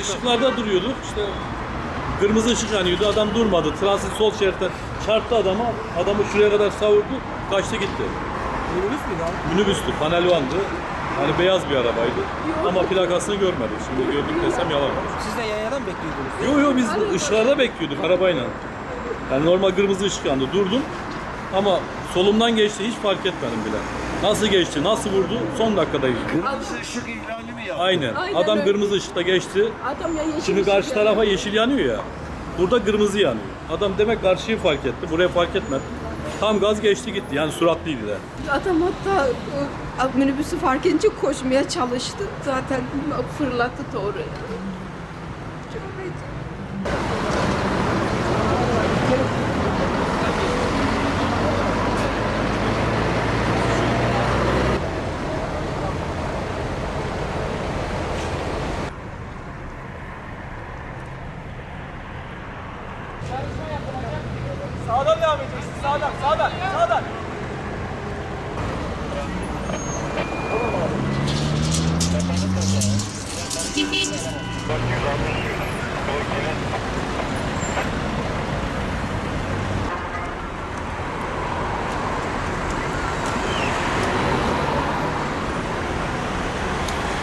Işıklarda duruyorduk. İşte kırmızı ışık yanıyordu. Adam durmadı. Transit sol şeritten çarptı adama. Adamı şuraya kadar savurdu. Kaçtı gitti. Minibüs müydü abi? Minibüstü. Panelvandı. Hani beyaz bir arabaydı. Ama plakasını görmedik. Şimdi gördük desem yalan olur. Siz de yayadan bekliyordunuz. Yok yok biz ışıklarda bekliyorduk arabayla. Yani normal kırmızı ışık yandı. Durdum. Ama solumdan geçti hiç fark etmedim bile. Nasıl geçti, nasıl vurdu son dakikada geçti. Kırmızı ışık ihlali mi yaptı? Aynen. Aynen Adam öyle. kırmızı ışıkta geçti. Adam ya yeşil Şimdi ışık karşı yanıyor. tarafa yeşil yanıyor ya. Burada kırmızı yanıyor. Adam demek karşıyı fark etti. Buraya fark etmedi. Tam gaz geçti gitti. Yani süratliydi de. Adam hatta e, minibüsü fark edince koşmaya çalıştı. Zaten fırlattı doğru. Sağdan devam edeceksin. Sağdan, sağdan, sağdan. Tamam abi.